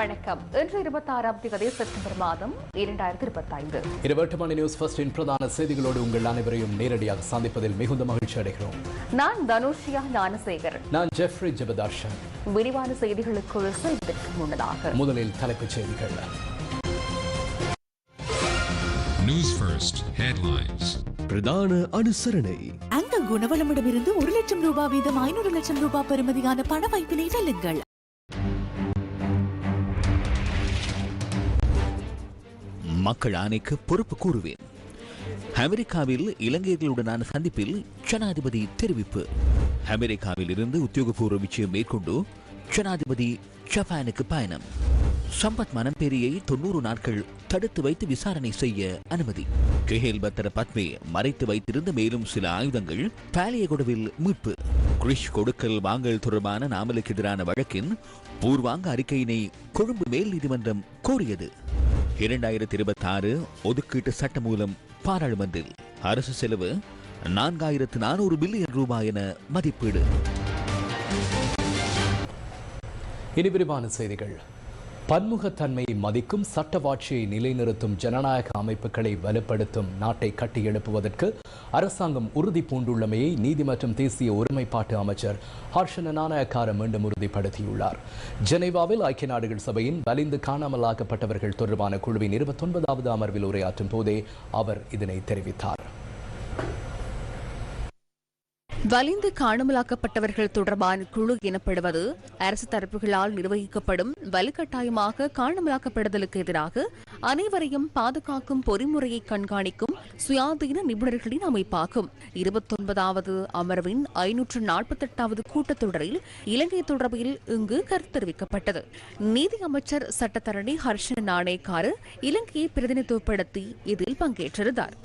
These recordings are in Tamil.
வணக்கம். இன்று இருபத்தி ஆறாம் தேதி செப்டம்பர் மாதம் இரண்டாயிரத்தி இருபத்தி ஐந்து இருபட்டு மணி நியூஸ் ஃபர்ஸ்டின் பிரதான செய்திகளோடு உங்கள் அனைவரையும் நேரடியாக சந்திப்பதில் மிகுந்த மகிழ்ச்சி அடைகிறோம். நான் தனுஷியா ஞானசேகரன் நான் ஜெஃப்ரி ஜெபதார்ஷன் விரிவான செய்திகளுக்குள் செல்வதற்கு முன்னதாக. முதலில் தலைப்புச் செய்திகள். News First headlines. பிரதான அனுசரணை. அந்த குணவளமிடமிருந்து ஒரு லட்சம் ரூபாய் வீதம் ஐநூறு லட்சம் ரூபாய் பெறுமதியான பண வாய்ப்பினை வெல்லுங்கள் மக்கள் ஆணைக்கு பொறுப்பு கூறுவேன். அமெரிக்காவில் இலங்கையர்களுடனான சந்திப்பில் ஜனாதிபதி தெரிவிப்பு. அமெரிக்காவில் இருந்து உத்தியோகபூர்வ விஜயம் மேற்கொண்டு ஜனாதிபதி ஜப்பானுக்கு பயணம். சம்பத் மனம்பேரியை தொண்ணூறு நாட்கள் தடுத்து வைத்து விசாரணை செய்ய அனுமதி. கெஹேல் பத்திர பத்மே மறைத்து வைத்திருந்த மேலும் சில ஆயுதங்கள் பாலியகுடவில் மீட்பு. கிரிஷ் கொடுக்கல் வாங்கல் தொடர்பான நாமலுக்கு எதிரான வழக்கின் பூர்வாங்க அறிக்கையினை கொழும்பு மேல் நீதிமன்றம் கோரியது. இரண்டாயிரத்தி இருபத்தி ஆறு ஒதுக்கீட்டு சட்ட மூலம் பாராளுமன்றில் அரசு செலவு நான்காயிரத்து நானூறு பில்லியன் ரூபாய் என மதிப்பீடு. இனி விரிவான செய்திகள். பன்முகத்தன்மையை மதிக்கும் சட்டவாட்சியை நிலைநிறுத்தும் ஜனநாயக அமைப்புகளை வலுப்படுத்தும் நாட்டை கட்டியெழுப்புவதற்கு அரசாங்கம் உறுதி பூண்டுள்ளமையை நீதி மற்றும் தேசிய ஒருமைப்பாட்டு அமைச்சர் ஹர்ஷன நாணயக்கார மீண்டும் உறுதிப்படுத்தியுள்ளார். ஜெனீவாவில் ஐக்கிய நாடுகள் சபையின் வலிந்து காணாமலாக்கப்பட்டவர்கள் தொடர்பான குழுவின் இருபத்தொன்பதாவது அமர்வில் உரையாற்றும் போதே அவர் இதனை தெரிவித்தார். வலிந்து காணாமலாக்கப்பட்டவர்கள் தொடர்பான குழு எனப்படுவது அரசு தரப்புகளால் நிர்வகிக்கப்படும் வலுக்கட்டாயமாக காணாமலாக்கப்படுதலுக்கு எதிராக அனைவரையும் பாதுகாக்கும் பொறிமுறையை கண்காணிக்கும் சுயாதீன நிபுணர்களின் அமைப்பாகும். இருபத்தொன்பதாவது அமர்வின் ஐநூற்று நாற்பத்தெட்டாவது கூட்டத்தொடரில் இலங்கை தொடர்பில் இங்கு கருத்து தெரிவிக்கப்பட்டது. நீதி அமைச்சர் சட்டத்தரணி ஹர்ஷன் நாணேக்காரு இலங்கையை பிரதிநிதித்துவப்படுத்தி இதில் பங்கேற்றிருந்தார்.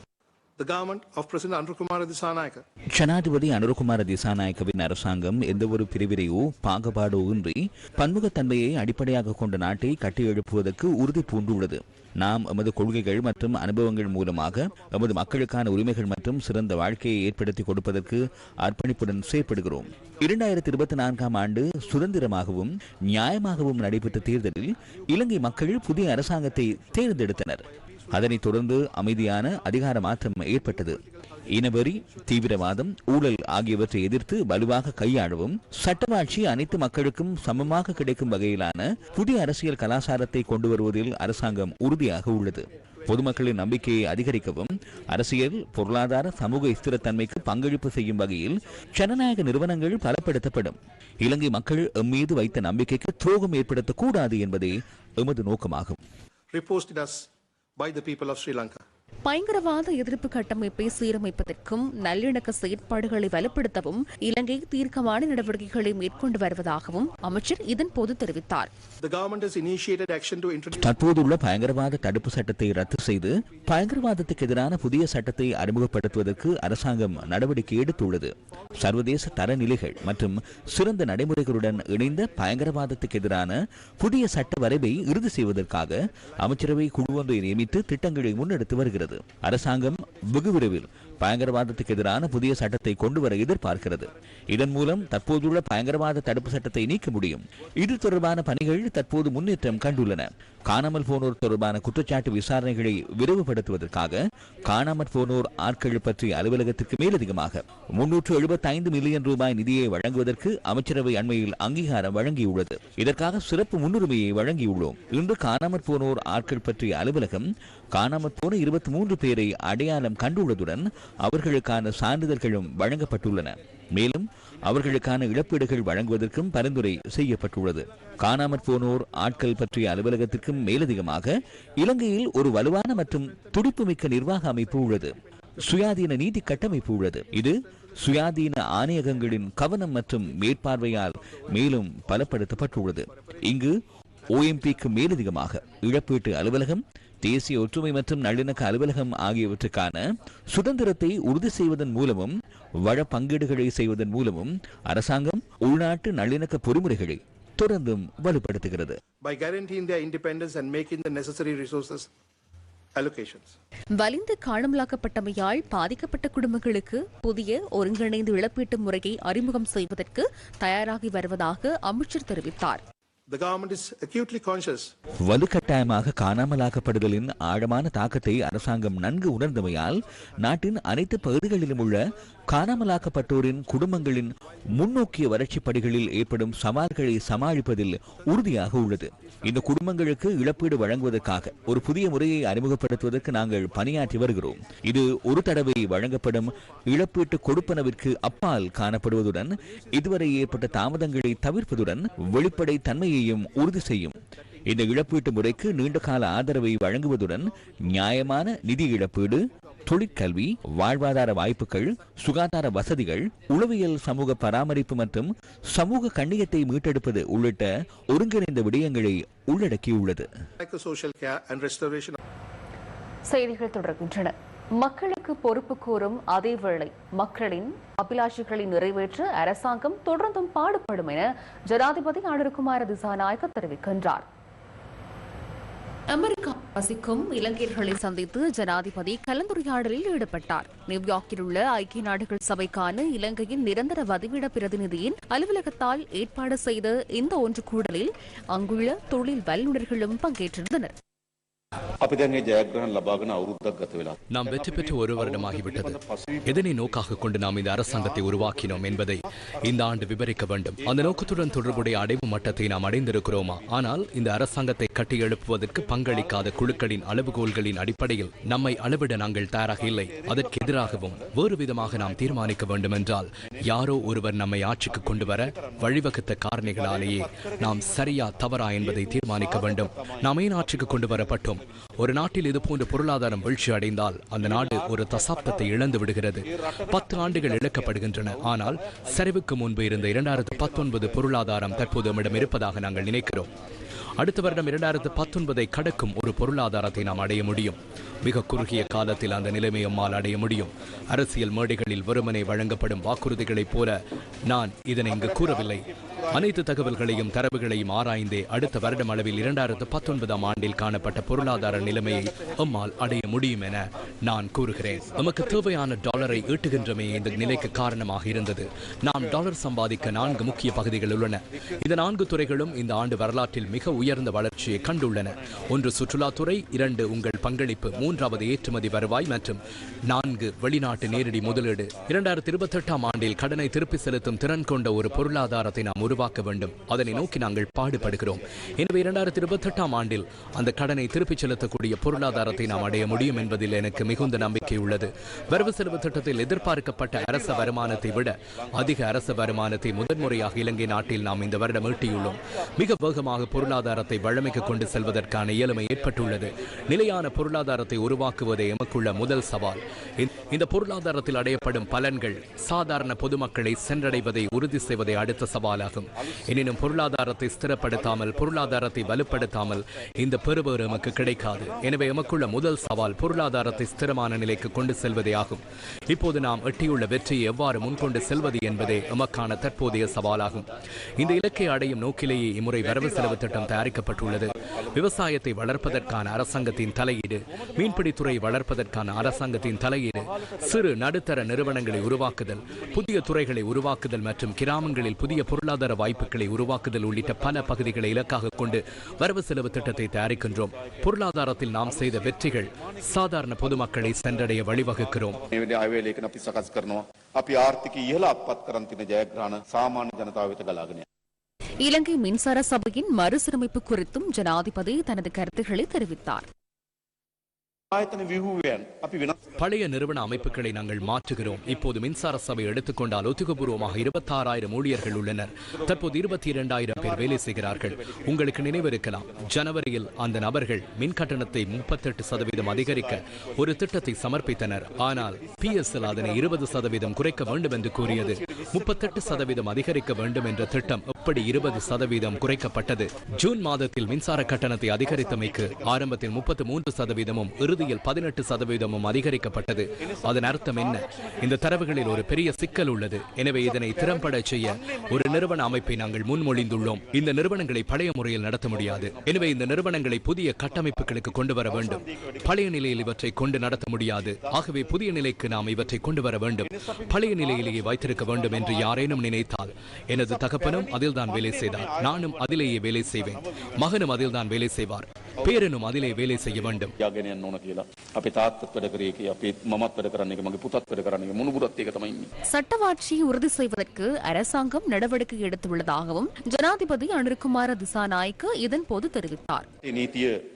The government of President Anurukumara Disanayaka ஜனாதிபதி அனுரகுமார திசாநாயக்கவின் அரசாங்கம் எந்தவொரு பிரிவினையோ பாகுபாடோ இன்றி பன்முகத்தன்மையை அடிப்படையாக கொண்ட நாட்டை கட்டியெழுப்புவதற்கு உறுதி பூண்டுள்ளது. நாம் எமது கொள்கைகள் மற்றும் அனுபவங்கள் மூலமாக எமது மக்களுக்கான உரிமைகள் மற்றும் சிறந்த வாழ்க்கையை ஏற்படுத்தி கொடுப்பதற்கு அர்ப்பணிப்புடன் செயற்படுகிறோம். இரண்டாயிரத்தி இருபத்தி நான்காம் ஆண்டு சுதந்திரமாகவும் நியாயமாகவும் நடைபெற்ற தேர்தலில் இலங்கை மக்கள் புதிய அரசாங்கத்தை தேர்ந்தெடுத்தனர். அதனைத் தொடர்ந்து அமைதியான அதிகார மாற்றம் ஏற்பட்டது. இனவெறி தீவிரவாதம் ஊழல் ஆகியவற்றை எதிர்த்து வலுவாக கையாளவும் சட்டவாட்சி அனைத்து மக்களுக்கும் சமமாக கிடைக்கும் வகையிலான புதிய அரசியல் கலாச்சாரத்தை கொண்டு வருவதில் அரசாங்கம் உறுதியாக உள்ளது. பொதுமக்களின் நம்பிக்கையை அதிகரிக்கவும் அரசியல் பொருளாதார சமூக ஸ்திரத்தன்மைக்கு பங்களிப்பு செய்யும் வகையில் ஜனநாயக நிறுவனங்கள் பலப்படுத்தப்படும். இலங்கை மக்கள் எம்மீது வைத்த நம்பிக்கைக்கு துரோகம் ஏற்படுத்தக்கூடாது என்பதே எமது நோக்கமாகும். Reposted by the people of Sri Lanka. பயங்கரவாத எதிர்ப்பு கட்டமைப்பை சீரமைப்பதற்கும் நல்லிணக்க செயற்பாடுகளை வலுப்படுத்தவும் இலங்கை தீர்க்கமான நடவடிக்கைகளை மேற்கொண்டு வருவதாகவும் அமைச்சர் இதன்போது தெரிவித்தார். The government has initiated action to introduce தற்போதுள்ள பயங்கரவாத தடுப்பு சட்டத்தை ரத்து செய்து பயங்கரவாதத்துக்கு எதிரான புதிய சட்டத்தை அறிமுகப்படுத்துவதற்கு அரசாங்கம் நடவடிக்கை எடுத்துள்ளது. சர்வதேச தரநிலைகள் மற்றும் சிறந்த நடைமுறைகளுடன் இணைந்த பயங்கரவாதத்துக்கு எதிரான புதிய சட்ட வரைவை இறுதி செய்வதற்காக அமைச்சரவை குழு ஒன்றை நியமித்து திட்டங்களை முன்னெடுத்து வருகிறது. அரசாங்கம் வெகு விரைவில் பயங்கரவாதத்துக்கு எதிரான புதிய சட்டத்தை கொண்டு வர எதிர்பார்க்கிறது. இதன் மூலம் தற்போதுள்ள பயங்கரவாத தடுப்பு சட்டத்தை நீக்க முடியும். இது தொடர்பான பணிகள் தற்போது முன்னேற்றம் கண்டுள்ளன. காணாமல் போனோர் தொடர்பான குற்றச்சாட்டு விசாரணைகளை விரைவுபடுத்துவதற்காக காணாமற் போனோர் ஆட்கள் பற்றிய அலுவலகத்திற்கு மேலதிகமாக முன்னூற்று எழுபத்தி ஐந்து மில்லியன் ரூபாய் நிதியை வழங்குவதற்கு அமைச்சரவை அண்மையில் அங்கீகாரம் வழங்கியுள்ளது. இதற்காக சிறப்பு முன்னுரிமையை வழங்கியுள்ளோம். இன்று காணாமற் போனோர் ஆட்கள் பற்றிய அலுவலகம் காணாமற் போன இருபத்தி மூன்று பேரை அடையாளம் கண்டுள்ளதுடன் அவர்களுக்கான சான்றிதழ்களும் வழங்கப்பட்டுள்ளன. மேலும் அவர்களுக்கான இழப்பீடுகள் வழங்குவதற்கும் பரிந்துரை செய்யப்பட்டுள்ளது. காணாமற் போனோர் ஆட்கள் பற்றிய அலுவலகத்திற்கும் மேலதிகமாக இலங்கையில் ஒரு வலுவான மற்றும் துடிப்புமிக்க நிர்வாக அமைப்பு உள்ளது. சுயாதீன நீதி கட்டமைப்பு உள்ளது. இது சுயாதீன ஆணையகங்களின் கவனம் மற்றும் மேற்பார்வையால் மேலும் பலப்படுத்தப்பட்டுள்ளது. இங்கு ஓஎம்பிக்கு மேலதிகமாக இழப்பீட்டு அலுவலகம் தேசிய ஒற்றுமை மற்றும் நல்லிணக்க அலுவலகம் ஆகியவற்றுக்கான சுதந்திரத்தை உறுதி செய்வதன் மூலமும் வள பங்கீடுகளை செய்வதன் மூலமும் அரசாங்கம் உள்நாட்டு நல்லிணக்க பொறிமுறைகளை தொடர்ந்தும் வலுப்படுத்துகிறது by guaranteeing their independence and making the necessary resources allocations. வலிந்து காணாமலாக்கப்பட்டமையால் பாதிக்கப்பட்ட குடும்பங்களுக்கு புதிய ஒருங்கிணைந்த இழப்பீட்டு முறையை அறிமுகம் செய்வதற்கு தயாராகி வருவதாக அமைச்சர் தெரிவித்தார் The government is acutely conscious. வலுக்கட்டாயமாக காணாமலாக்கப்படுதலின் ஆழமான தாக்கத்தை அரசாங்கம் நன்கு உணர்ந்தமையால் நாட்டின் அனைத்து பகுதிகளிலும் உள்ள காணாமலாக்கப்பட்டோரின் குடும்பங்களின் முன்னோக்கிய வறட்சி படிகளில் ஏற்படும் சவால்களை சமாளிப்பதில் உறுதியாக உள்ளது. இந்த குடும்பங்களுக்கு இழப்பீடு வழங்குவதற்காக ஒரு புதிய முறையை அறிமுகப்படுத்துவதற்கு நாங்கள் பணியாற்றி வருகிறோம். இது ஒரு தடவை வழங்கப்படும் இழப்பீட்டு கொடுப்பனவிற்கு அப்பால் காணப்படுவதுடன் இதுவரை ஏற்பட்ட தாமதங்களை தவிர்ப்பதுடன் வெளிப்படை தன்மையையும் உறுதி செய்யும். இந்த இழப்பீட்டு முறைக்கு நீண்டகால ஆதரவை வழங்குவதுடன் நியாயமான நிதி இழப்பீடு தொழிற்கல்வி வாழ்வாதார வாய்ப்புகள் சுகாதார வசதிகள் உளவியல் சமூக பராமரிப்பு மற்றும் சமூக கண்ணியத்தை மீட்டெடுப்பது உள்ளிட்ட ஒருங்கிணைந்த விடயங்களை உள்ளடக்கியுள்ளது. செய்திகள் தொடர்கின்றன. மக்களுக்கு பொறுப்பு கூறும் அதேவேளை மக்களின் அபிலாஷைகளை நிறைவேற்ற அரசாங்கம் தொடர்ந்தும் பாடுபடும் என ஜனாதிபதி அனுர்குமார திசாநாயக்க தெரிவிக்கின்றார். அமெரிக்கா வசிக்கும் இலங்கையர்களை சந்தித்து ஜனாதிபதி கலந்துரையாடலில் ஈடுபட்டார். நியூயார்க்கில் உள்ள ஐக்கிய நாடுகள் சபைக்கான இலங்கையின் நிரந்தர வதிவிட பிரதிநிதியின் அலுவலகத்தால் ஏற்பாடு செய்த இந்த ஒன்று கூடலில் அங்குள்ள தொழில் வல்லுநர்களும் பங்கேற்றிருந்தனர். අපි දැන් ඒ ජයග්‍රහණ ලබාගෙන අවුරුද්දක් ගත වෙලා. நாம் வெற்றி பெற்று ஒரு வருடமாகிவிட்டது எதனை நோக்காக கொண்டு நாம் இந்த அரசாங்கத்தை உருவாக்கினோம் என்பதை இந்த ஆண்டு விவரிக்க வேண்டும் அந்த நோக்கத்துடன் தொடர்புடைய அடைவு மட்டத்தை நாம் அடைந்திருக்கிறோமா ஆனால் இந்த அரசாங்கத்தை கட்டி எழுப்புவதற்கு பங்களிக்காத குழுக்களின் அளவுகோல்களின் அடிப்படையில் நம்மை அளவிட நாங்கள் தயாராக இல்லை அதற்கு எதிராகவும் வேறு விதமாக நாம் தீர்மானிக்க வேண்டும் என்றால் யாரோ ஒருவர் நம்மை ஆட்சிக்கு கொண்டு வர வழிவகுத்த காரணிகளாலேயே நாம் சரியா தவறா என்பதை தீர்மானிக்க வேண்டும் நாம் ஏன் ஆட்சிக்கு கொண்டு வரப்பட்டோம் ஒரு நாட்டில் இது போன்ற பொருளாதாரம் வீழ்ச்சி அடைந்தால் அந்த நாடு ஒரு தசாப்தத்தை இழந்து விடுகிறது. பத்து ஆண்டுகள் இழக்கப்படுகின்றன. ஆனால் சரிவுக்கு முன்பு இருந்த இரண்டாயிரத்து பத்தொன்பது பொருளாதாரம் தற்போது நம்மிடம் இருப்பதாக நாங்கள் நினைக்கிறோம். அடுத்த வருடம் இரண்டாயிரத்து பத்தொன்பதை கடக்கும் ஒரு பொருளாதாரத்தை நாம் அடைய முடியும். மிக குறுகிய காலத்தில் அந்த நிலைமை நம்மால் அடைய முடியும். அரசியல் மேடைகளில் வெறுமனே வழங்கப்படும் வாக்குறுதிகளைப் போல நான் இதனை இங்கு கூறவில்லை. அனைத்து தகவல்களையும் தரவுகளையும் ஆராய்ந்தே அடுத்த வருடம் அளவில் இரண்டாயிரத்து பத்தொன்பதாம் ஆண்டில் காணப்பட்ட பொருளாதார நிலைமையை எம்மால் அடைய முடியும் என நான் கூறுகிறேன். நமக்கு தேவையான டாலரை ஈட்டுகின்றமே இந்த நிலைக்கு காரணமாக இருந்தது. நாம் டாலர் சம்பாதிக்க நான்கு முக்கிய பகுதிகள் உள்ளன. இந்த நான்கு துறைகளும் இந்த ஆண்டு வரலாற்றில் மிக உயர்ந்த வளர்ச்சியை கண்டுள்ளன. ஒன்று சுற்றுலாத்துறை இரண்டு உங்கள் பங்களிப்பு மூன்றாவது ஏற்றுமதி வருவாய் மற்றும் நான்கு வெளிநாட்டு நேரடி முதலீடு. இரண்டாயிரத்தி இருபத்தி எட்டாம் ஆண்டில் கடனை திருப்பி செலுத்தும் திறன் கொண்ட ஒரு பொருளாதாரத்தை நாம் உருவாக்க உருவாக்க வேண்டும். அதனை நோக்கி நாங்கள் பாடுபடுகிறோம். எனவே இரண்டாயிரத்தி இருபத்தி எட்டாம் ஆண்டில் அந்த கடனை திருப்பிச் செலுத்தக்கூடிய பொருளாதாரத்தை நாம் அடைய முடியும் என்பதில் எனக்கு மிகுந்த நம்பிக்கை உள்ளது. வரவு செலவு திட்டத்தில் எதிர்பார்க்கப்பட்ட அரச வருமானத்தை விட அதிக அரச வருமானத்தை முதன்முறையாக இலங்கை நாட்டில் நாம் இந்த வருடம் ஈட்டியுள்ளோம். மிக வேகமாக பொருளாதாரத்தை வழமைக்கு கொண்டு செல்வதற்கான இயலுமை ஏற்பட்டுள்ளது. நிலையான பொருளாதாரத்தை உருவாக்குவதே எமக்குள்ள முதல் சவால். இந்த பொருளாதாரத்தில் அடையப்படும் பலன்கள் சாதாரண பொதுமக்களை சென்றடைவதை உறுதி செய்வதே அடுத்த சவாலாகும். வேண்டும் எனினும் பொருளாதாரத்தை ஸ்திரப்படுத்தாமல் பொருளாதாரத்தை வலுப்படுத்தாமல் இந்த பெறுபேறு எமக்கு கிடைக்காது. எனவே எமக்குள்ள முதல் சவால் பொருளாதாரத்தை ஸ்திரமான நிலைக்கு கொண்டு செல்வதே ஆகும். இப்போது நாம் எட்டியுள்ள வெற்றியை எவ்வாறு முன்கொண்டு செல்வது என்பதே எமக்கான தற்போதைய சவாலாகும். இந்த இலக்கை அடையும் நோக்கிலேயே இம்முறை வரவு செலவு திட்டம் தயாரிக்கப்பட்டுள்ளது. விவசாயத்தை வளர்ப்பதற்கான அரசாங்கத்தின் தலையீடு மீன்பிடித்துறை வளர்ப்பதற்கான அரசாங்கத்தின் தலையீடு சிறு நடுத்தர நிறுவனங்களை உருவாக்குதல் புதிய துறைகளை உருவாக்குதல் மற்றும் கிராமங்களில் புதிய பொருளாதார வாய்ப்புகளை உருவாக்குதல் உள்ளிட்ட பல பகுதிகளை இலக்காக கொண்டு வரவு செலவு திட்டத்தை தயாரிக்கின்றோம் பொருளாதாரத்தில் நாம் செய்த வெற்றிகள் சாதாரண பொதுமக்களை சென்றடைய வழிவகுக்கிறோம் මේ වෙලේ අයවැයලේඛන අපි සකස් කරනවා. අපි ආර්ථික ඉහළ අත්පත් කරන් තියෙන ජයග්‍රහණ සාමාන්‍ය ජනතාව වෙත ගලාගෙන යනවා. இலங்கை மின்சார சபையின் மறுசீரமைப்பு குறித்தும் ஜனாதிபதி தனது கருத்துக்களை தெரிவித்தார் பழைய நிறுவன அமைப்புகளை நாங்கள் மாற்றுகிறோம். இப்போது மின்சார சபை எடுத்துக்கொண்டால் ஒத்துக்கபூர்வமாக இருபத்தாறாயிரம் ஊழியர்கள் உள்ளனர். தற்போது இருபத்தி இரண்டாயிரம் பேர் வேலை செய்கிறார்கள். உங்களுக்கு நினைவிருக்கலாம் ஜனவரியில் அந்த நபர்கள் மின் கட்டணத்தை முப்பத்தெட்டு சதவீதம் அதிகரிக்க ஒரு திட்டத்தை சமர்ப்பித்தனர். ஆனால் பிஎஸ்எல் அதனை இருபது சதவீதம் குறைக்க வேண்டும் என்று கூறியது முப்பத்தெட்டு சதவீதம் அதிகரிக்க வேண்டும் என்ற திட்டம் எப்படி இருபது சதவீதம் குறைக்கப்பட்டது. ஜூன் மாதத்தில் மின்சார கட்டணத்தை அதிகரித்தமைக்கு ஆரம்பத்தில் முப்பத்தி மூன்று சதவீதமும் இறுதியில் பதினெட்டு சதவீதமும் அதிகரிக்கப்பட்டது. அதன் அர்த்தம் என்ன? இந்த தரவுகளில் ஒரு பெரிய சிக்கல் உள்ளது. எனவே இதனை திறம்பட செய்ய ஒரு நிறுவன அமைப்பை நாங்கள் முன்மொழிந்துள்ளோம். இந்த நிறுவனங்களை பழைய முறையில் நடத்த முடியாது. எனவே இந்த நிறுவனங்களை புதிய கட்டமைப்புகளுக்கு கொண்டு வர வேண்டும். பழைய நிலையில் இவற்றை கொண்டு நடத்த முடியாது. ஆகவே புதிய நிலைக்கு நாம் இவற்றை கொண்டு வர வேண்டும். பழைய நிலையிலேயே வைத்திருக்க வேண்டும் என்று யாரேனும் நினைத்தால் எனது தகப்பனும் அதில் அதில்தான் வேலை செய்தார். நானும் அதிலேயே வேலை செய்வேன். மகனும் அதில்தான் வேலை செய்வார். பேரனும் அதிலே வேலை செய்ய வேண்டும். சட்டவாட்சியை உறுதி செய்வதற்கு அரசாங்கம் நடவடிக்கை எடுத்துள்ளதாகவும் ஜனாதிபதி அனுருகுமார திசாநாய்க்கு இதன் போது தெரிவித்தார்.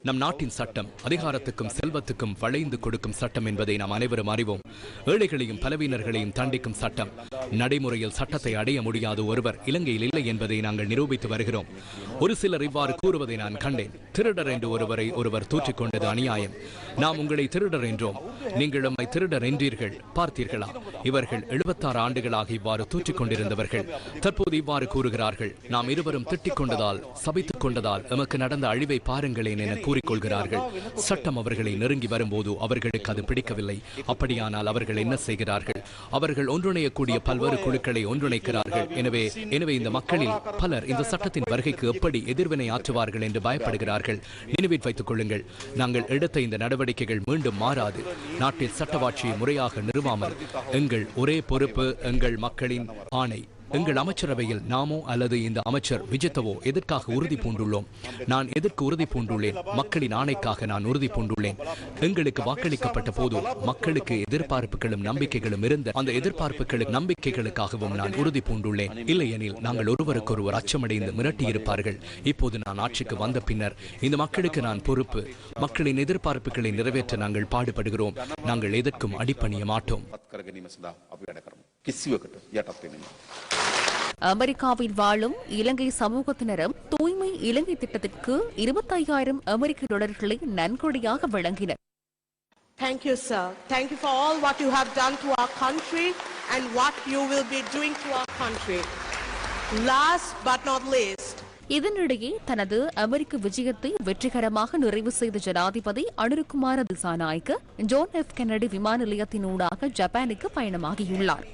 நம் நாட்டின் சட்டம் அதிகாரத்துக்கும் செல்வத்துக்கும் வளைந்து கொடுக்கும் சட்டம் என்பதை நாம் அனைவரும் அறிவோம். ஏழைகளையும் பலவீனர்களையும் தண்டிக்கும் சட்டம். நடைமுறையில் சட்டத்தை அடைய முடியாத ஒருவர் இலங்கையில் இல்லை என்பதை நாங்கள் நிரூபித்து வருகிறோம். ஒரு சிலர் இவ்வாறு கூறுவதை நான் கண்டேன். திருடர் என்று ஒருவரை ஒருவர் தூற்றிக் கொண்டது அநியாயம். நாம் உங்களை திருடர் என்றோம். நீங்கள் நம்மை திருடர் என்றீர்கள். பார்த்தீர்களா? இவர்கள் எழுபத்தாறு ஆண்டுகளாக இவ்வாறு தூற்றிக் கொண்டிருந்தவர்கள் தற்போது இவ்வாறு கூறுகிறார்கள். நாம் இருவரும் திட்டிக் கொண்டதால் சபித்துக் கொண்டதால் எமக்கு நடந்த அழிவை பாருங்களேன் என கூறிக்கொள்கிறார்கள். சட்டம் அவர்களை நெருங்கி வரும்போது அவர்களுக்கு அது பிடிக்கவில்லை. அப்படியானால் அவர்கள் என்ன செய்கிறார்கள்? அவர்கள் ஒன்றிணையக்கூடிய பல்வேறு குழுக்களை ஒன்றிணைக்கிறார்கள். எனவே எனவே இந்த மக்களில் பலர் இந்த சட்டத்தின் வருகைக்கு எப்படி எதிர்வினை ஆற்றுவார்கள் என்று பயப்படுகிறார்கள். நினைவில் வைத்துக் கொள்ளுங்கள். நாங்கள் எடுத்த இந்த நடவடிக்கை நடவடிக்கைகள் மீண்டும் மாறாது. நாட்டில் சட்டவாட்சியை முறையாக நிறுவாமல். எங்கள் ஒரே பொறுப்பு எங்கள் மக்களின் ஆணை. எங்கள் அமைச்சரவையில் நாமோ அல்லது இந்த அமைச்சர் விஜித்தவோ எதற்காக உறுதி பூண்டுள்ளோம்? நான் எதற்கு உறுதி பூண்டுள்ளேன்? மக்களின் ஆணைக்காக நான் உறுதி பூண்டுள்ளேன். எங்களுக்கு வாக்களிக்கப்பட்ட போது மக்களுக்கு எதிர்பார்ப்புகளும் நம்பிக்கைகளும் இருந்த அந்த எதிர்பார்ப்புகளுக்கு நம்பிக்கைகளுக்காகவும் நான் உறுதி பூண்டுள்ளேன். இல்லையெனில் நாங்கள் ஒருவருக்கொருவர் அச்சமடைந்து மிரட்டியிருப்பார்கள். இப்போது நான் ஆட்சிக்கு வந்த பின்னர் இந்த மக்களுக்கு நான் பொறுப்பு. மக்களின் எதிர்பார்ப்புகளை நிறைவேற்ற நாங்கள் பாடுபடுகிறோம். நாங்கள் எதற்கும் அடிப்பணிய மாட்டோம். පත් කර ගැනීම සඳහා අපි වැඩ කරමු. කිසිවකට යටත් වෙන්නේ නැහැ. அமெரிக்காவில் வாழும் இலங்கை சமூகத்தினரும் தூய்மை இலங்கை திட்டத்திற்கு இருபத்தையாயிரம் அமெரிக்க டாலர்களை நன்கொடையாக வழங்கினர் Thank you, sir. Thank you for all what you have done to our country and what you will be doing to our country. Last but not least, இதனிடையே தனது அமெரிக்க விஜயத்தை வெற்றிகரமாக நிறைவு செய்த ஜனாதிபதி Anura Kumara Dissanayake John F Kennedy விமான நிலையத்தினூடாக ஜப்பானுக்கு பயணமாகியுள்ளார்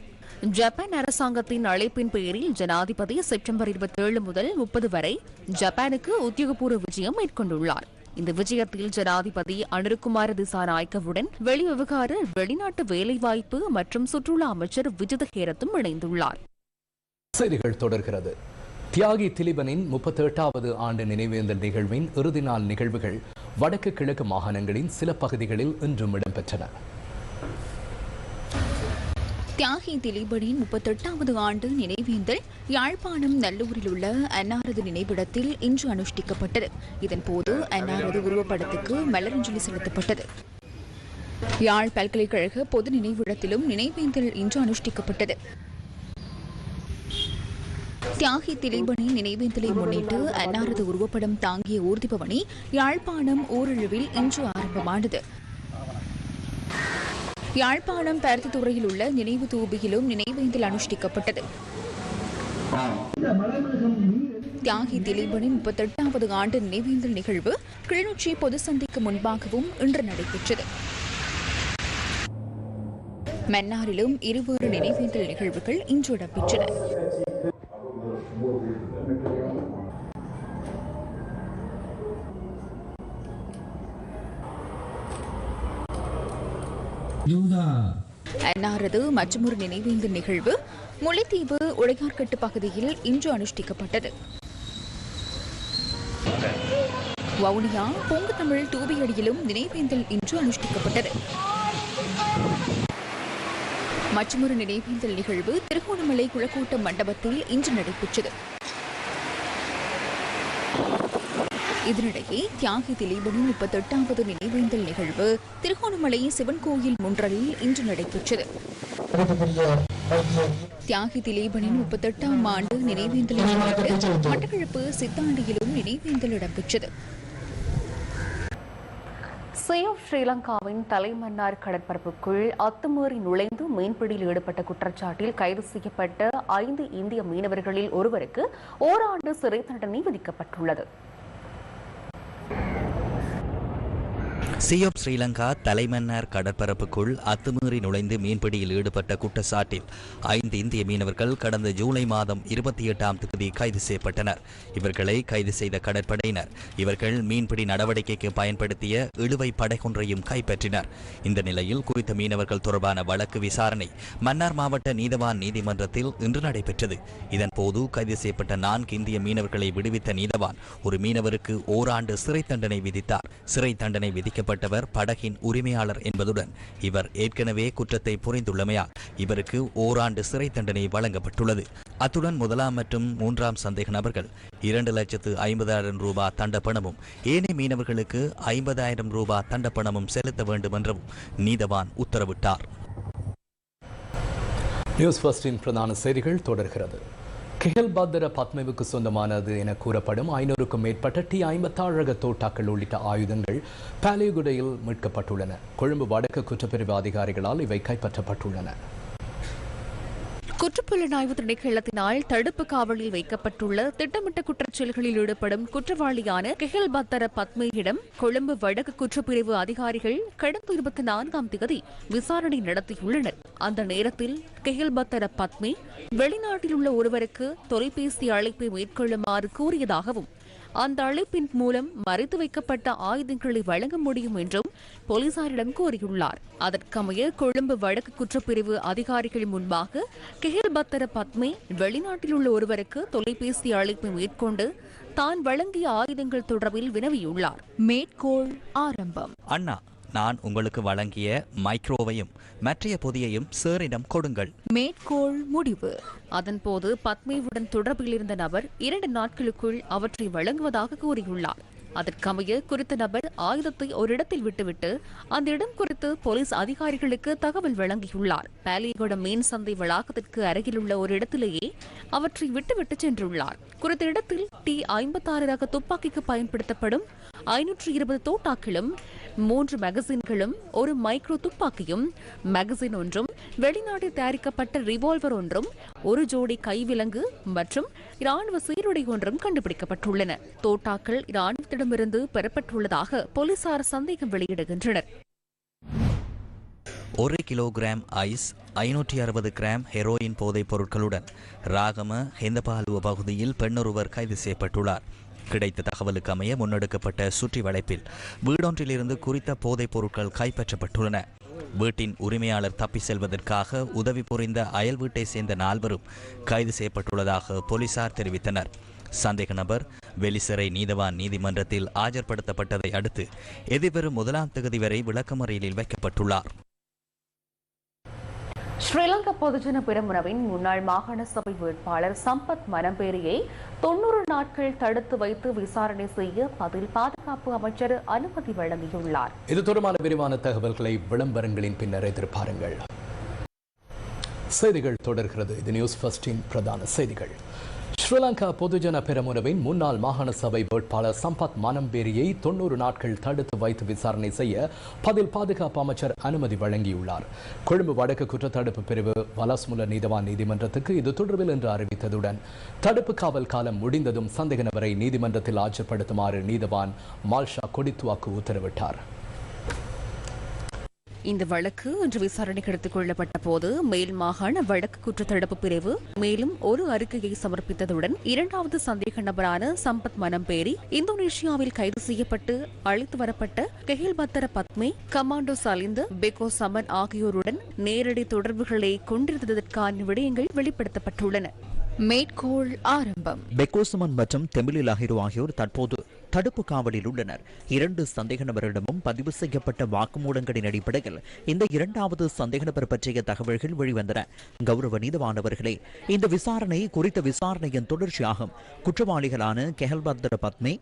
ஜப்பான் அரசாங்கத்தின் அழைப்பின் பேரில் ஜனாதிபதி செப்டம்பர் 27 முதல் முப்பது வரை ஜப்பானுக்கு உத்தியோகபூர்வ விஜயம் மேற்கொண்டுள்ளார். இந்த விஜயத்தில் ஜனாதிபதி அனுருகுமார திசாநாயக்கவுடன் வெளிவிவகார வெளிநாட்டு வேலைவாய்ப்பு மற்றும் சுற்றுலா அமைச்சர் விஜித ஹேரத்தும் இணைந்துள்ளார். செய்திகள் தொடர்கிறது. தியாகி திலீபனின் முப்பத்தி எட்டாவது ஆண்டு நினைவேந்தல் நிகழ்வின் இறுதி நாள் நிகழ்வுகள் வடக்கு கிழக்கு மாகாணங்களின் சில பகுதிகளில் இன்றும் இடம்பெற்றன. தியாகி திலீபனின் முப்பத்தெட்டாவது ஆண்டு நினைவேந்தல் யாழ்ப்பாணம் நல்லூரில் உள்ள அன்னாரது நினைவிடத்தில் இன்று அனுஷ்டிக்கப்பட்டது. இதன்போது அன்னாரது உருவப்படத்துக்கு மலரஞ்சலி செலுத்தப்பட்டது. யாழ் பல்கலைக்கழக பொது நினைவிடத்திலும் நினைவேந்தல் இன்று அனுஷ்டிக்கப்பட்டது. தியாகி திலீபனின் நினைவேந்தலை முன்னிட்டு அன்னாரது உருவப்படம் தாங்கிய ஊர்திபவனி யாழ்ப்பாணம் ஊரழுவில் இன்று ஆரம்பமானது. யாழ்ப்பாணம் பருத்தித்துறையில் உள்ள நினைவு தூபியிலும் நினைவேந்தல் அனுஷ்டிக்கப்பட்டது. தியாகி திலீபனின் முப்பத்தெட்டாவது ஆண்டு நினைவேந்தல் நிகழ்வு கிளிநொச்சி பொது சந்தைக்கு முன்பாகவும் இன்று நடைபெற்றது. மன்னாரிலும் இருவேறு நினைவேந்தல் நிகழ்வுகள் இன்று இடம்பெற்றன. அன்னாரது மற்றொரு நினைவேந்தல் நிகழ்வு முல்லைத்தீவு உடையார்கட்டு பகுதியில் இன்று அனுஷ்டிக்கப்பட்டது. வவுனியா பொங்கு தமிழ் தூபியடியிலும் நினைவேந்தல் இன்று அனுஷ்டிக்கப்பட்டது. மற்றொரு நினைவேந்தல் நிகழ்வு திருகோணமலை குளக்கூட்ட மண்டபத்தில் இன்று நடைபெற்றது. இதனிடையே தியாகி திலீபனின் முப்பத்தெட்டாவது நினைவேந்தல் நிகழ்வு திருகோணமலை சிவன் கோயில் முன்றலில் இன்று நடைபெற்றது. தியாகி திலீபனின் முப்பத்தெட்டாம் ஆண்டு நினைவேந்தலை முன்னிட்டு மட்டக்களப்பு சித்தாண்டியிலும் நினைவேந்தல் இடம்பெற்றது. சே ஆஃப் ஸ்ரீலங்காவின் தலைமன்னார் கடற்பரப்புக்குள் அத்துமீறி நுழைந்து மீன்பிடியில் ஈடுபட்ட குற்றச்சாட்டில் கைது செய்யப்பட்ட ஐந்து இந்திய மீனவர்களில் ஒருவருக்கு ஓராண்டு சிறை தண்டனை விதிக்கப்பட்டுள்ளது. சியோப் ஸ்ரீலங்கா தலைமன்னார் கடற்பரப்புக்குள் அத்துமீறி நுழைந்து மீன்பிடியில் ஈடுபட்ட குற்றச்சாட்டில் ஐந்து இந்திய மீனவர்கள் கடந்த ஜூலை மாதம் இருபத்தி எட்டாம் தேதி கைது செய்யப்பட்டனர். இவர்களை கைது செய்த கடற்படையினர் இவர்கள் மீன்பிடி நடவடிக்கைக்கு பயன்படுத்திய இழுவை படகொன்றையும் கைப்பற்றினர். இந்த நிலையில் குறித்த மீனவர்கள் தொடர்பான வழக்கு விசாரணை மன்னார் மாவட்ட நீதவான் நீதிமன்றத்தில் இன்று நடைபெற்றது. இதன்போது கைது செய்யப்பட்ட நான்கு இந்திய மீனவர்களை விடுவித்த நீதவான் ஒரு மீனவருக்கு ஓராண்டு சிறை தண்டனை விதித்தார். சிறை தண்டனை விதிக்க விதிக்கப்பட்டவர் படகின் உரிமையாளர் என்பதுடன் இவர் ஏற்கனவே குற்றத்தை புரிந்துள்ளமையால் இவருக்கு ஓராண்டு சிறை தண்டனை வழங்கப்பட்டுள்ளது. அத்துடன் முதலாம் மற்றும் மூன்றாம் சந்தேக நபர்கள் இரண்டு லட்சத்து ஐம்பதாயிரம் ரூபாய் தண்டப்பணமும் ஏனைய மீனவர்களுக்கு ஐம்பதாயிரம் ரூபாய் தண்டப்பணமும் செலுத்த வேண்டும் என்றும் நீதவான் உத்தரவிட்டார். நியூஸ் ஃபர்ஸ்டின் பிரதான செய்திகள் தொடர்கிறது. கெஹல் பத்மவுக்கு சொந்தமானது என கூறப்படும் ஐநூறுக்கும் மேற்பட்ட டி ஐம்பத்தாழக தோட்டாக்கள் உள்ளிட்ட ஆயுதங்கள் பாலிகுடையில் மீட்கப்பட்டுள்ளன. கொழும்பு வடக்கு குற்றப்பிரிவு அதிகாரிகளால் இவை கைப்பற்றப்பட்டுள்ளன. குற்றப்புலனாய்வு திணைக்களத்தினால் தடுப்பு காவலில் வைக்கப்பட்டுள்ள திட்டமிட்ட குற்றச்செயல்களில் ஈடுபடும் குற்றவாளியான கெஹல் பத்தர கொழும்பு வடக்கு குற்றப்பிரிவு அதிகாரிகள் கடந்த இருபத்தி நான்காம் தேதி விசாரணை நடத்தியுள்ளனர். அந்த நேரத்தில் கெஹல் பத்தர பத்மே வெளிநாட்டில் உள்ள ஒருவருக்கு தொலைபேசி அழைப்பை மேற்கொள்ளுமாறு கூறியதாகவும் அந்த அழைப்பின் மூலம் மறைத்து வைக்கப்பட்ட ஆயுதங்களை வழங்க முடியும் என்றும் போலீசாரிடம் கூறியுள்ளார் அதற்கமைய கொழும்பு வடக்கு குற்றப்பிரிவு அதிகாரிகள் முன்பாக கெஹில் பத்தர பத்மே வெளிநாட்டில் உள்ள ஒருவருக்கு தொலைபேசி அழைப்பை மேற்கொண்டு தான் வழங்கிய ஆயுதங்கள் தொடர்பில் வினவியுள்ளார். மேற்கோள் ஆரம்பம். அண்ணா நான் உங்களுக்கு வழங்கிய மைக்ரோவையும் மற்றைய பொதியையும் சேரிடம் கொடுங்கள். மேற்கோள் முடிவு. அதன்போது பத்மேவுடன் தொடர்பில் இருந்த நபர் இரண்டு நாட்களுக்குள் அவற்றை வழங்குவதாக கூறியுள்ளார். அதற்கமைய குறித்த நபர் ஆயுதத்தை ஒரு இடத்தில் விட்டுவிட்டு அந்த இடம் குறித்து போலீஸ் அதிகாரிகளுக்கு தகவல் வழங்கியுள்ளார். பாலியகுடம் மீன் சந்தை வளாகத்திற்கு அருகிலுள்ள ஒரு இடத்திலேயே அவற்றை விட்டுவிட்டு சென்றுள்ளார். குறித்த இடத்தில் டி ஐம்பத்தாறு ரக துப்பாக்கிக்கு பயன்படுத்தப்படும் ஐநூற்று இருபது தோட்டாக்களும் மூன்று மேகசின்களும் ஒரு மைக்ரோ துப்பாக்கியும் மேகசின் ஒன்றும் வெளிநாட்டில் தயாரிக்கப்பட்ட ரிவால்வர் ஒன்றும் ஒரு ஜோடி கைவிலங்கு மற்றும் இராணுவ சீருடை ஒன்றும் கண்டுபிடிக்கப்பட்டுள்ளன. தோட்டாக்கள் இராணுவத்திடமிருந்து பெறப்பட்டுள்ளதாக போலீசார் சந்தேகம் வெளியிடுகின்றனர். ஒரு கிலோகிராம் ஐஸ் ஐநூற்றி அறுபது கிராம் ஹெரோயின் போதைப் பொருட்களுடன் ராகம ஹெந்தபாலுவ பகுதியில் பெண்ணொருவர் கைது செய்யப்பட்டுள்ளார். கிடைத்த தகவலுக்கு அமைய முன்னெடுக்கப்பட்ட சுற்றி வளைப்பில் வீடொன்றிலிருந்து குறித்த போதைப் பொருட்கள் கைப்பற்றப்பட்டுள்ளன. வீட்டின் உரிமையாளர் தப்பி செல்வதற்காக உதவி புரிந்த அயல் வீட்டை சேர்ந்த நால்வரும் கைது செய்யப்பட்டுள்ளதாக போலீசார் தெரிவித்தனர். சந்தேக நபர் வெளிசிறை நீதவான் நீதிமன்றத்தில் ஆஜர்படுத்தப்பட்டதை அடுத்து எதிர்வரும் முதலாம் தேதி வரை விளக்கமறியலில் வைக்கப்பட்டுள்ளார். ஸ்ரீலங்கா பொதுஜன பெரமுனவின் முன்னாள் மாகாண சபை வேட்பாளர் சம்பத் மனம்பேரியை தொன்னூறு நாட்கள் தடுத்து வைத்து விசாரணை செய்ய பதில் பாதுகாப்பு அமைச்சர் அனுமதி வழங்கியுள்ளார். இது தொடர்பான விரிவான தகவல்களை விளம்பரங்களின் பின்னர் எதிர்பாருங்கள். செய்திகள் தொடர்கிறது. இது நியூஸ் ஃபர்ஸ்டின் பிரதான செய்திகள். ஸ்ரீலங்கா பொதுஜன பெரமுனவின் முன்னாள் மாகாண சபை வேட்பாளர் சம்பத் மனம்பேரியை தொன்னூறு நாட்கள் தடுத்து வைத்து விசாரணை செய்ய பதில் பாதுகாப்பு அமைச்சர் அனுமதி வழங்கியுள்ளார். கொழும்பு வடக்கு குற்றத்தடுப்பு பிரிவு வலஸ்முல நீதவான் நீதிமன்றத்துக்கு இது தொடர்பில் என்று அறிவித்ததுடன் தடுப்பு காவல் காலம் முடிந்ததும் சந்தேக நபரை நீதிமன்றத்தில் ஆஜர்படுத்துமாறு நீதவான் மால்ஷா கொடித்துவாக்கு உத்தரவிட்டார். இந்த வழக்கு இன்று விசாரணைக்கு எடுத்துக் கொள்ளப்பட்ட போது மேல் மாகாண வடக்கு குற்றத்தடுப்பு பிரிவு மேலும் ஒரு அறிக்கையை சமர்ப்பித்ததுடன் இரண்டாவது சந்தேக நபரான சம்பத் மனம்பேரி இந்தோனேஷியாவில் கைது செய்யப்பட்டு அழைத்து வரப்பட்ட கெஹில் பத்தர பத்மே கமாண்டோ சலிந்து பெகோ சமன் ஆகியோருடன் நேரடி தொடர்புகளை கொண்டிருந்ததற்கான விடயங்கள் வெளிப்படுத்தப்பட்டுள்ளன. மேற்கோள் ஆரம்பம். பெக்கோசுமன் மற்றும் அஹிரு ஆகியோர் தற்போது தடுப்பு காவலில் உள்ளனர். இரண்டு சந்தேக நபரிடமும் பதிவு செய்யப்பட்ட வாக்குமூலங்களின் அடிப்படையில் இந்த இரண்டாவது சந்தேக நபர் பற்றிய தகவல்கள் வெளிவந்தன. கௌரவ நீதவானவர்களே இந்த விசாரணை குறித்த விசாரணையின் தொடர்ச்சியாகும். குற்றவாளிகளான கெஹல்பர்தர பத்மே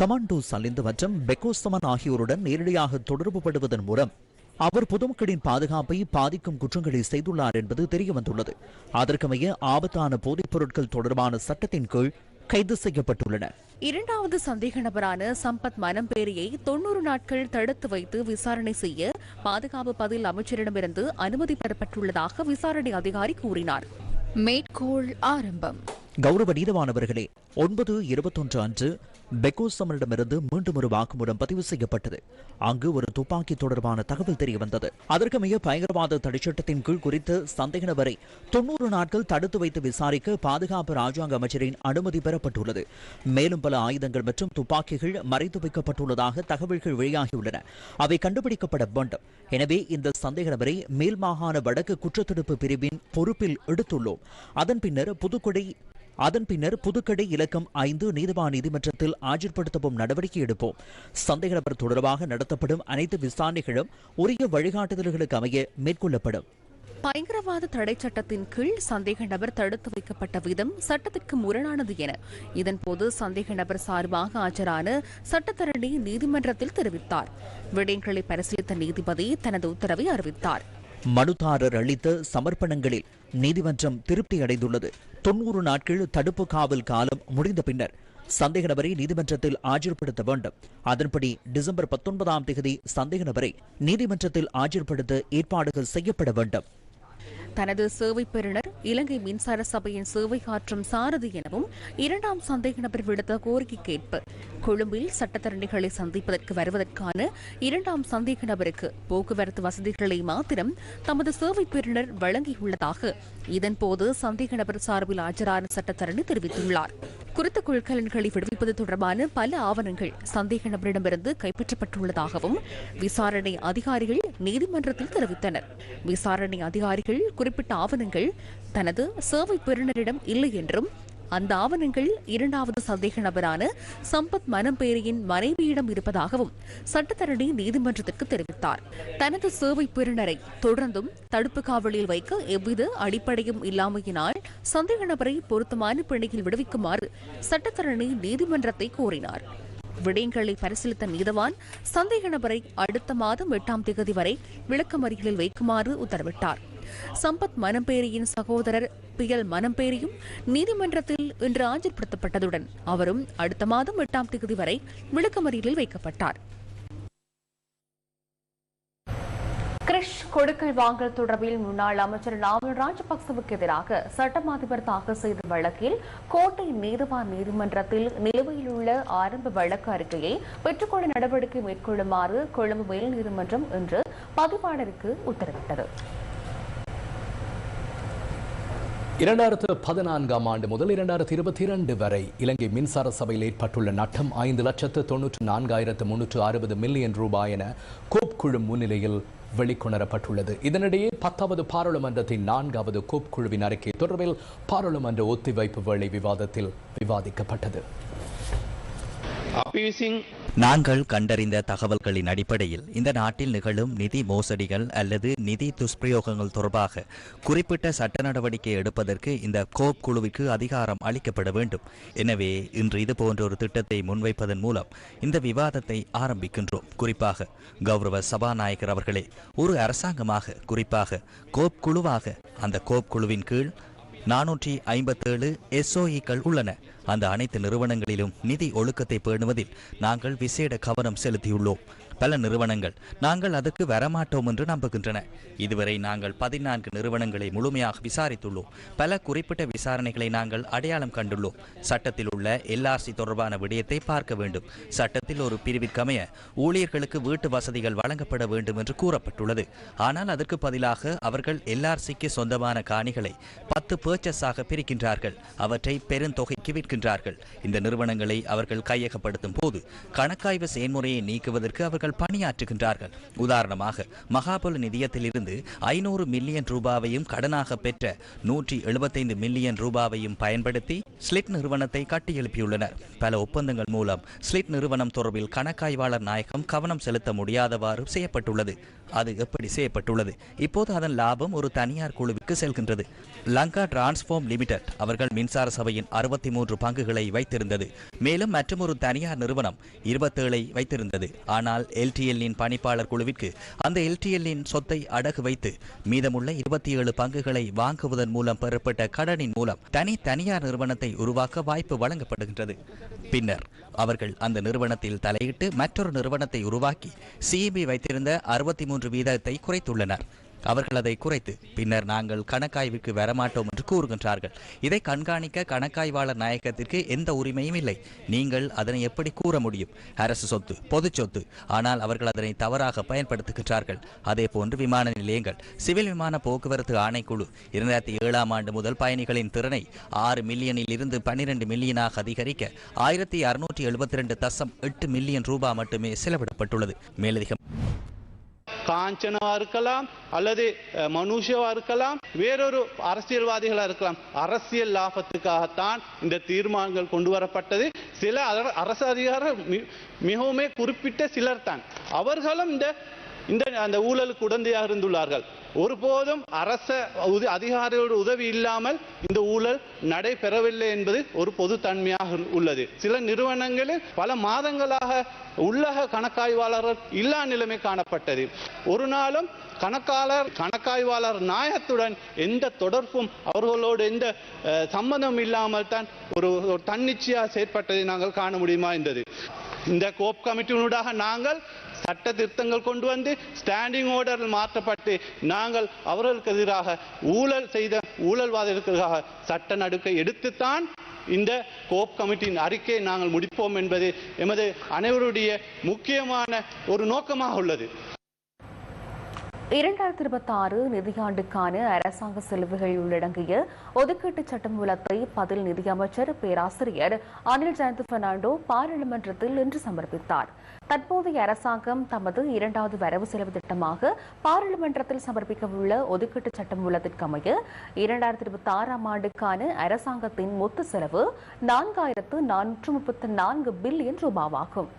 கமாண்டோ சலிந்து மற்றும் பெக்கோசமன் ஆகியோருடன் நேரடியாக தொடர்பு படுவதன் மூலம் அவர் பொதுமக்களின் பாதுகாப்பை பாதிக்கும் குற்றங்களை செய்துள்ளார் என்பது தெரியவந்துள்ளது. அதற்கமைய ஆபத்தான போதைப் பொருட்கள் தொடர்பான சட்டத்தின் கீழ் கைது செய்யப்பட்டுள்ளனர். இரண்டாவது சந்தேக நபரான சம்பத் மனம்பேரியை தொன்னூறு நாட்கள் தடுத்து வைத்து விசாரணை செய்ய பாதுகாப்பு பதில் அமைச்சரிடமிருந்து அனுமதி பெறப்பட்டுள்ளதாக விசாரணை அதிகாரி கூறினார். மேற்கோள் ஆரம்பம். கௌரவ நீதவானவர்களே ஒன்பது இருபத்தொன்று அன்று பெக்கோசமரிடமிருந்து மீண்டும் ஒரு வாக்குமூலம் பதிவு செய்யப்பட்டது. அங்கு ஒரு துப்பாக்கி தொடர்பான தகவல் தெரிய வந்தது அதற்கமைய பயங்கரவாத தடைச்சட்டத்தின் கீழ் குறித்து சந்தேக நபரை தொன்னூறு நாட்கள் தடுத்து வைத்து விசாரிக்க பாதுகாப்பு ராஜாங்க அமைச்சரின் அனுமதி பெறப்பட்டுள்ளது. மேலும் பல ஆயுதங்கள் மற்றும் துப்பாக்கிகள் மறைத்து வைக்கப்பட்டுள்ளதாக தகவல்கள் வெளியாகியுள்ளன. அவை கண்டுபிடிக்கப்பட வேண்டும். எனவே இந்த சந்தேக நபரை மேல் மாகாண வடக்கு குற்றத்தடுப்பு பிரிவின் பொறுப்பில் எடுத்துள்ளோம். அதன் பின்னர் புதுக்குடி அதன் பின்னர் புதுக்கடை இலக்கம் ஐந்து நீதிவான் நீதிமன்றத்தில் ஆஜர்படுத்தவும் நடவடிக்கை எடுப்போம். சந்தேக நபர் தொடர்பாக நடத்தப்படும் அனைத்து விசாரணைகளும் உரிய வழிகாட்டுதல்களுக்கு அமைய மேற்கொள்ளப்படும். பயங்கரவாத தடை சட்டத்தின் கீழ் சந்தேக நபர் தடுத்து வைக்கப்பட்ட விதம் சட்டத்திற்கு முரணானது என இதன்போது சந்தேக நபர் சார்பாக ஆஜரான சட்டத்தரணி நீதிமன்றத்தில் தெரிவித்தார். விடயங்களை பரிசீலித்த நீதிபதி தனது உத்தரவை அறிவித்தார். மனுதாரர் அளித்த சமர்ப்பணங்களில் நீதிமன்றம் திருப்தி அடைந்துள்ளது தொன்னூறு நாட்கள் தடுப்பு காவல் காலம் முடிந்த பின்னர் சந்தேக நபரை நீதிமன்றத்தில் ஆஜர்படுத்த வேண்டும். அதன்படி டிசம்பர் பத்தொன்பதாம் தேதி சந்தேக நபரை நீதிமன்றத்தில் ஆஜர்படுத்த ஏற்பாடுகள் செய்யப்பட வேண்டும். தனது சேவை பெறுநர் இலங்கை மின்சார சபையின் சேவை ஆற்றும் சாரதி எனவும் இரண்டாம் சந்தேக நபர் விடுத்த கோரிக்கைக்கேற்ப கொழும்பில் சட்டத்தரணிகளை சந்திப்பதற்கு வருவதற்கான இரண்டாம் சந்தேக நபருக்கு போக்குவரத்து வசதிகளை மாத்திரம் தமது சேவை பெறுநர் வழங்கியுள்ளதாக இதன்போது சந்தேக நபர் சார்பில் ஆஜரான சட்டத்தரணி தெரிவித்துள்ளார். குறித்த கொள்கலன்களை விடுவிப்பது தொடர்பான பல ஆவணங்கள் சந்தேக நபரிடமிருந்து கைப்பற்றப்பட்டுள்ளதாகவும் விசாரணை அதிகாரிகள் நீதிமன்றத்தில் தெரிவித்தனர். விசாரணை அதிகாரிகள் குறிப்பிட்ட ஆவணங்கள் தனது சேவை பெறுநரிடம் இல்லை என்றும் அந்த ஆவணங்கள் இரண்டாவது சந்தேக நபரான சம்பத் மனம்பேரியின் மனைவியிடம் இருப்பதாகவும் சட்டத்தரணி நீதிமன்றத்திற்கு தெரிவித்தார். தனது சேவை பெறுநரை தொடர்ந்தும் தடுப்பு காவலில் வைக்க எவ்வித அடிப்படையும் இல்லாமையினால் சந்தேக நபரை பொருத்தமான பிணையில் விடுவிக்குமாறு சட்டத்தரணி நீதிமன்றத்தை கோரினார். விடயங்களை பரிசீலித்த நீதவான் சந்தேக நபரை அடுத்த மாதம் எட்டாம் தேதி வரை விளக்கமறியலில் வைக்குமாறு உத்தரவிட்டார். சம்பத் மனம்பேரியின் சகோதரர் பியல் மனம்பேரியும் நீதிமன்றத்தில் இன்று ஆஜர்படுத்தப்பட்டதுடன் அவரும் அடுத்த மாதம் எட்டாம் தேதி வரை விளக்கமறியலில் வைக்கப்பட்டார். கிரிஷ் கொடுக்கல் வாங்கல் தொடர்பில் முன்னாள் அமைச்சர் நாவல் ராஜபக்சவுக்கு எதிராக சட்டம் அதிபர் தாக்கல் செய்த வழக்கில் கோட்டை நீதிவான் நீதிமன்றத்தில் நிலுவையில் உள்ள ஆரம்ப வழக்கு அறிக்கையை பெற்றுக்கொள்ள நடவடிக்கை மேற்கொள்ளுமாறு கொழும்பு மேல் நீதிமன்றம் இன்று பதிவாளருக்கு உத்தரவிட்டது. இரண்டாயிரத்து பதினான்காம் ஆண்டு முதல் இரண்டாயிரத்து இருபத்தி இரண்டு வரை இலங்கை மின்சார சபையில் ஏற்பட்டுள்ள நட்டம் ஐந்து லட்சத்து தொன்னூற்று நான்காயிரத்து முன்னூற்று அறுபது மில்லியன் ரூபாய் என கோப் குழு முன்னிலையில் வெளிக்கொணரப்பட்டுள்ளது. இதனிடையே பத்தாவது பாராளுமன்றத்தின் நான்காவது கோப் குழுவின் அறிக்கை தொடர்பில் பாராளுமன்ற ஒத்திவைப்பு வேலை விவாதத்தில் விவாதிக்கப்பட்டது. நாங்கள் கண்டறிந்த தகவல்களின் அடிப்படையில் இந்த நாட்டில் நிகழும் நிதி மோசடிகள் அல்லது நிதி துஷ்பிரயோகங்கள் தொடர்பாக குறிப்பிட்ட சட்ட நடவடிக்கை எடுப்பதற்கு இந்த கோப் குழுவிற்கு அதிகாரம் அளிக்கப்பட வேண்டும். எனவே இன்று இது போன்ற ஒரு திட்டத்தை முன்வைப்பதன் மூலம் இந்த விவாதத்தை ஆரம்பிக்கின்றோம். குறிப்பாக கௌரவ சபாநாயகர் அவர்களே ஒரு அரசாங்கமாக குறிப்பாக கோப் குழுவாக அந்த கோப் குழுவின் கீழ் நானூற்றி ஐம்பத்தேழு எஸ்ஓஇக்கள் உள்ளன. அந்த அனைத்து நிறுவனங்களிலும் நிதி ஒழுக்கத்தை பேணுவதில் நாங்கள் விசேட கவனம் செலுத்தியுள்ளோம். பல நிறுவனங்கள். நாங்கள் அதற்கு வரமாட்டோம் என்று நம்புகின்றன. இதுவரை நாங்கள் பதினான்கு நிறுவனங்களை முழுமையாக விசாரித்துள்ளோம். பல குறிப்பிட்ட விசாரணைகளை நாங்கள் அடையாளம் கண்டுள்ளோம். சட்டத்தில் உள்ள எல்ஆர்சி தொடர்பான விடயத்தை பார்க்க வேண்டும். சட்டத்தில் ஒரு பிரிவிற்கமைய ஊழியர்களுக்கு வீட்டு வசதிகள் வழங்கப்பட வேண்டும் என்று கூறப்பட்டுள்ளது. ஆனால் அதற்கு பதிலாக அவர்கள் எல்ஆர்சிக்கு சொந்தமான காணிகளை பத்து பேர்ச்சஸாக பிரிக்கின்றார்கள். அவற்றை பெருந்தொகைக்கு விற்கின்றார்கள். இந்த நிறுவனங்களை அவர்கள் கையகப்படுத்தும் போது கணக்காய்வு செயல்முறையை நீக்குவதற்கு அவர்கள் பணியாற்றுகின்றார்கள். உதாரணமாக மகாபல நிதியத்திலிருந்து ஐநூறு மில்லியன் ரூபாவையும் கடனாக பெற்ற நூற்றி எழுபத்தைந்து மில்லியன் ரூபாவையும் பயன்படுத்தி ஸ்லிட் நிறுவனத்தை கட்டியெழுப்பியுள்ளனர். பல ஒப்பந்தங்கள் மூலம் ஸ்லிட் நிறுவனம் தொடர்பில் கணக்காய்வாளர் நாயகம் கவனம் செலுத்த முடியாதவாறு செய்யப்பட்டுள்ளது. அது எப்படி செய்யப்பட்டுள்ளது? இப்போது அதன் லாபம் ஒரு தனியார் குழுவுக்கு செல்கின்றது. லங்கா டிரான்ஸ்ஃபார்ம் லிமிடெட் அவர்கள் மின்சார சபையின் அறுபத்தி மூன்று பங்குகளை வைத்திருந்தது. மேலும் மற்றொரு தனியார் நிறுவனம் இருபத்தேழை வைத்திருந்தது. ஆனால் எல்டிஎல்லின் பணிப்பாளர் குழுவிற்கு அந்த எல்டிஎல்லின் சொத்தை அடகு வைத்து மீதமுள்ள இருபத்தி ஏழு பங்குகளை வாங்குவதன் மூலம் பெறப்பட்ட கடனின் மூலம் தனி தனியார் நிறுவனத்தை உருவாக்க வாய்ப்பு வழங்கப்படுகின்றது. பின்னர் அவர்கள் அந்த நிறுவனத்தில் தலையிட்டு மற்றொரு நிறுவனத்தை உருவாக்கி சிஇபி வைத்திருந்த அறுபத்தி மூன்று வீதத்தை குறைத்துள்ளனர். அவர்கள் அதை குறைத்து பின்னர் நாங்கள் கணக்காய்வுக்கு வரமாட்டோம் என்று என்று கூறுகின்றார்கள். இதை கண்காணிக்க கணக்காய்வாளர் நாயகத்திற்கு எந்த உரிமையும் இல்லை. நீங்கள் அதனை எப்படி கூற முடியும்? அரசு சொத்து பொது சொத்து. ஆனால் அவர்கள் அதனை தவறாக பயன்படுத்துகின்றார்கள். அதே போன்று விமான நிலையங்கள் சிவில் விமான போக்குவரத்து ஆணைக்குழு இரண்டாயிரத்தி ஏழாம் ஆண்டு முதல் பயணிகளின் திறனை ஆறு மில்லியனில் இருந்து பன்னிரண்டு மில்லியனாக அதிகரிக்க ஆயிரத்தி அறுநூற்றி எழுபத்தி ரெண்டு தசம் எட்டு மில்லியன் ரூபாய் மட்டுமே செலவிடப்பட்டுள்ளது. மேலதிகம் காஞ்சனவா இருக்கலாம் அல்லது மனுஷவா இருக்கலாம் வேறொரு அரசியல்வாதிகளா இருக்கலாம். அரசியல் லாபத்துக்காகத்தான் இந்த தீர்மானங்கள் கொண்டு வரப்பட்டது. சில அர- அரசு அதிகாரம் மிகவுமே குறிப்பிட்ட சிலர் தான் அவர்களும் இந்த இந்த அந்த ஊழலுக்கு உடந்தையாக இருந்துள்ளார்கள். ஒருபோதும் அரச அதிகாரிகளோட அதிகாரியோட உதவி இல்லாமல் இந்த ஊழல் நடைபெறவில்லை என்பது ஒரு பொதுத்தன்மையாக உள்ளது. சில நிறுவனங்களில் பல மாதங்களாக உள்ளக கணக்காய்வாளர்கள் இல்லா நிலைமை காணப்பட்டது. ஒரு நாளும் கணக்காளர் கணக்காய்வாளர் நாயகத்துடன் எந்த தொடர்பும் அவர்களோடு எந்த அஹ், சம்பந்தம் இல்லாமல் தான் ஒரு ஒரு தன்னிச்சையாக செயற்பட்டதை நாங்கள் காண முடியுமா என்றது இந்த கோப் கமிட்டியினூடாக நாங்கள் சட்ட திருத்தங்கள் கொண்டு வந்து ஸ்டாண்டிங் ஆர்டர் மாற்றப்பட்டு நாங்கள் அவர்களுக்கு எதிராக ஊழல் செய்த ஊழல்வாதிகளுக்காக சட்ட நடுக்கை எடுத்துத்தான் இந்த கோப் கமிட்டியின் அறிக்கையை நாங்கள் முடிப்போம் என்பது எமது அனைவருடைய முக்கியமான ஒரு நோக்கமாக உள்ளது. இரண்டாயிரத்தி இருபத்தி ஆறு நிதியாண்டுக்கான அரசாங்க செலவுகள் உள்ளடங்கிய ஒதுக்கீட்டு சட்டமூலத்தை பதில் நிதியமைச்சர் பேராசிரியர் அனில் ஜெயந்த் பெர்னாண்டோ பாராளுமன்றத்தில் இன்று சமர்ப்பித்தார். தற்போதைய அரசாங்கம் தமது இரண்டாவது வரவு செலவு திட்டமாக பாராளுமன்றத்தில் சமர்ப்பிக்கவுள்ள ஒதுக்கீட்டு சட்டம் அமைய இரண்டாயிரத்தி இருபத்தி ஆறாம் ஆண்டுக்கான அரசாங்கத்தின் மொத்த செலவு நான்காயிரத்து நானூற்று முப்பத்தி நான்கு பில்லியன் ரூபாவாகும்.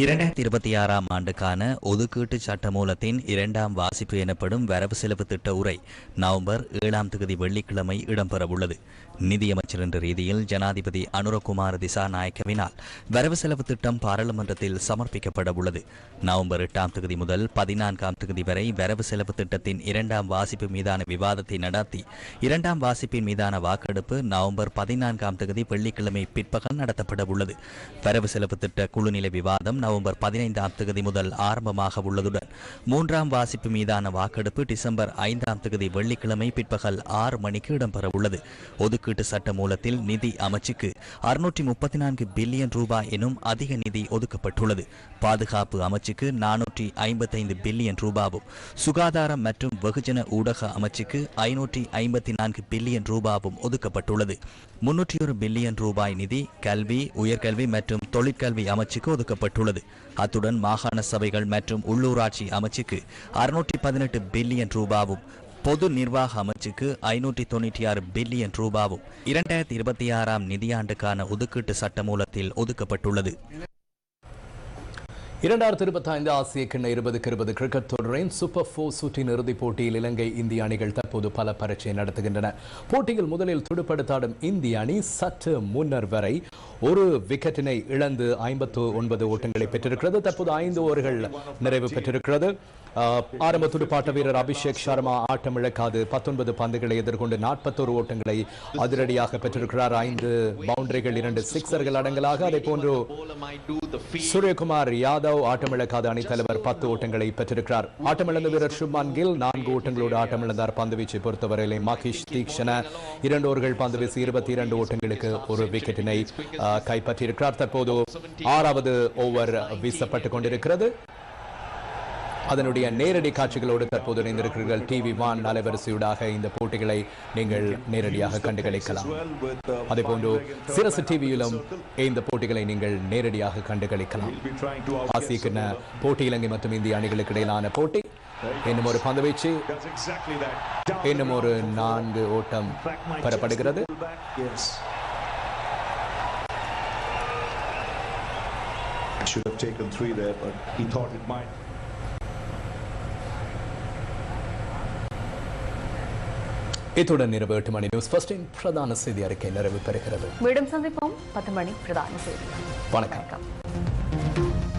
இரண்டாயிரத்தி இருபத்தி ஆறாம் ஆண்டுக்கான ஒதுக்கீட்டு சட்டமூலத்தின் இரண்டாம் வாசிப்பு எனப்படும் வரவு செலவு திட்ட உரை நவம்பர் ஏழாம் தேதி வெள்ளிக்கிழமை இடம்பெறவுள்ளது. நிதியமைச்சர் என்ற ரீதியில் ஜனாதிபதி அனுரகுமார் திசாநாயக்கவினால் வரவு செலவு திட்டம் பாராளுமன்றத்தில் சமர்ப்பிக்கப்பட உள்ளது நவம்பர் எட்டாம் தேதி முதல் பதினான்காம் தேதி வரை வரவு செலவு திட்டத்தின் இரண்டாம் வாசிப்பு மீதான விவாதத்தை நடத்தி இரண்டாம் வாசிப்பின் மீதான வாக்கெடுப்பு நவம்பர் பதினான்காம் தேதி வெள்ளிக்கிழமை பிற்பகல் நடத்தப்பட உள்ளது வரவு செலவு திட்ட குழுநிலை விவாதம் நவம்பர் பதினைந்தாம் தேதி முதல் ஆரம்பமாக உள்ளதுடன் மூன்றாம் வாசிப்பு மீதான வாக்கெடுப்பு டிசம்பர் ஐந்தாம் தேதி வெள்ளிக்கிழமை பிற்பகல் ஆறு மணிக்கு இடம்பெற உள்ளது. ஒதுக்கீட்டு சட்ட மூலத்தில் நிதி அமைச்சுக்கு அறுநூற்றி முப்பத்தி நான்கு பில்லியன் ரூபாய் எனும் அதிக நிதி ஒதுக்கப்பட்டுள்ளது. பாதுகாப்பு அமைச்சுக்கு நானூற்றி ஐம்பத்தைந்து பில்லியன் ரூபாவும் சுகாதாரம் மற்றும் வெகுஜன ஊடக அமைச்சுக்கு ஐநூற்றி ஐம்பத்தி நான்கு பில்லியன் ரூபாவும் ஒதுக்கப்பட்டுள்ளது. முன்னூற்றி ஒரு பில்லியன் ரூபாய் நிதி கல்வி உயர்கல்வி மற்றும் தொழிற்கல்வி அமைச்சுக்கு ஒதுக்கப்பட்டுள்ளது. அத்துடன் மாகாண சபைகள் மற்றும் உள்ளூராட்சி அமைச்சுக்கு அறுநூற்றி பதினெட்டு பில்லியன் ரூபாவும் பொது நிர்வாக அமைச்சுக்கு ஐநூற்றி தொண்ணூற்றி ஆறு பில்லியன் ரூபாவும் இரண்டாயிரத்தி இருபத்தி ஆறாம் நிதியாண்டுக்கான ஒதுக்கீட்டு சட்டமூலத்தில் ஒதுக்கப்பட்டுள்ளது. இரண்டாயிரத்தி இருபத்தி ஐந்து ஆசிய கிண்ண இருபதுக்கு இருபது கிரிக்கெட் தொடரின் சூப்பர் ஃபோர் சுற்றின் இறுதிப் போட்டியில் இலங்கை இந்திய அணிகள் தற்போது பல பரீட்சை நடத்துகின்றன. போட்டியில் முதலில் துடுப்படுத்தாடும் இந்திய அணி சற்று முன்னர் வரை ஒரு விக்கெட்டினை இழந்து ஐம்பத்து ஒன்பது ஓட்டங்களை பெற்றிருக்கிறது. தற்போது ஐந்து ஓவர்கள் நிறைவு பெற்றிருக்கிறது. ஆரம்ப துடுப்பாட்ட வீரர் அபிஷேக் சர்மா ஆட்டம் இழக்காது. பத்தொன்பது பந்துகளை எதிர்கொண்டு நாற்பத்தோரு ஓட்டங்களை அதிரடியாக பெற்றிருக்கிறார். ஐந்து பவுண்டரிகள் இரண்டு சிக்ஸர்கள் அடங்கலாக. அதே போன்று சூரியகுமார் யாதவ் ஆட்டமிழக்காத அணித்தலைவர் பத்து ஓட்டங்களை பெற்றிருக்கிறார். ஆட்டமிழந்த வீரர் சுப்மான் கில் நான்கு ஓட்டங்களோடு ஆட்டமிழந்தார் பந்து வீச்சை பொறுத்தவரையிலே மகிஷ் தீக்ஷண இரண்டு ஓவர்கள் பந்து வீசி இருபத்தி இரண்டு ஓட்டங்களுக்கு ஒரு விக்கெட்டினை கைப்பற்றியிருக்கிறார். தற்போது ஆறாவது ஓவர் வீசப்பட்டுக் கொண்டிருக்கிறது. அதனுடைய நேரடி காட்சிகளோடு தற்போது இணைந்திருக்கிறீர்கள். டிவி வான் அலைவரிசையூடாக இந்த போட்டிகளை நீங்கள் நேரடியாக கண்டுகளிக்கலாம். அதே போன்று சிரசு டிவியிலும் இந்த போட்டிகளை நீங்கள் நேரடியாக கண்டுகளிக்கலாம். ஆசிய போட்டி இலங்கை மற்றும் இந்திய அணிகளுக்கு இடையிலான போட்டி. இன்னும் ஒரு பந்துவீச்சு. இன்னும் ஒரு நான்கு ஓட்டம் பெறப்படுகிறது. Should have taken three there, but he thought it might. இத்துடன் இரவு எட்டு மணி நியூஸ் ஃபர்ஸ்டின் பிரதான செய்தி அறிக்கை நிறைவு பெறுகிறது. மீண்டும் சந்திப்போம். பத்து மணி பிரதான செய்தி. வணக்கம். வணக்கம்.